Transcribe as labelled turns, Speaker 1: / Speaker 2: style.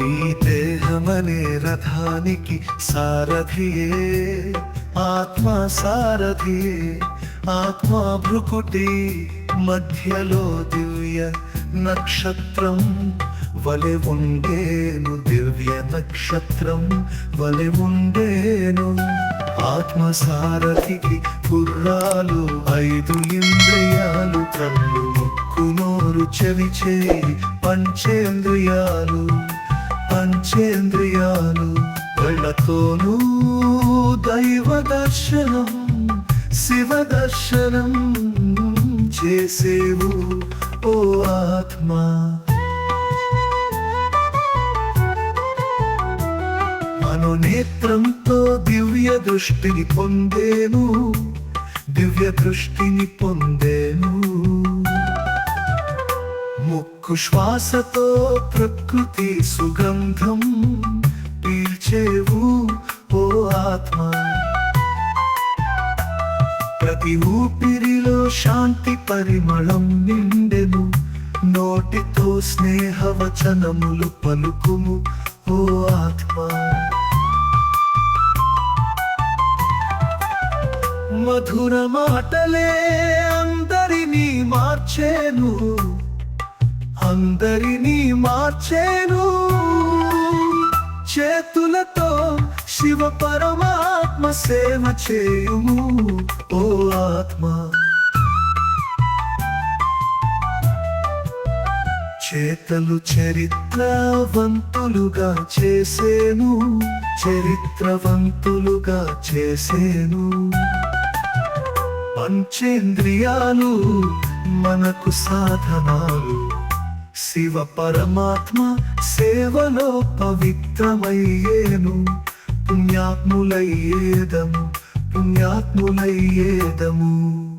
Speaker 1: ఈ దేహమనే రథానికి సారథియే ఆత్మ సారథియే ఆత్మ భృకుటి మధ్యలో దివ్య నక్షత్రం వలె ఉండేను దివ్య నక్షత్రం వలె ఉండేను ఆత్మ సారథికి కుర్రాలు ఐదు ఇంద్రియాలు కళ్ళు ముక్కు నోరు చెవి చేయి పంచేంద్రియాలు. పంచేంద్రియాలు కళ్ళతోనూ దైవ దర్శనం శివ దర్శనం చేసేవు ఓ ఆత్మా. మనోనేత్రంతో దివ్య దృష్టిని పొందేను దివ్య దృష్టిని పొందేను. ముక్కు శ్వాసతో ప్రకృతి సుగంధం పీల్చేవు ఓ ఆత్మ. ప్రతి ఊపిరిలో శాంతి పరిమళం నిండెను నోటితో స్నేహవచనములు పలుకుము ఓ ఆత్మ. మధుర మాటలే అందరినీ మార్చేను అందరినీ మార్చేను. చేతులతో శివ పరమాత్మ సేవ చేయుము ఓ ఆత్మ. చేతలు చరిత్రవంతులుగా చేసేను చరిత్రవంతులుగా చేసేను. పంచేంద్రియాలు మనకు సాధనాలు. శివ పరమాత్మ సేవలో పవిత్రమయ్యేను. పుణ్యాత్ములయ్యేదము పుణ్యాత్ములయ్యేదము.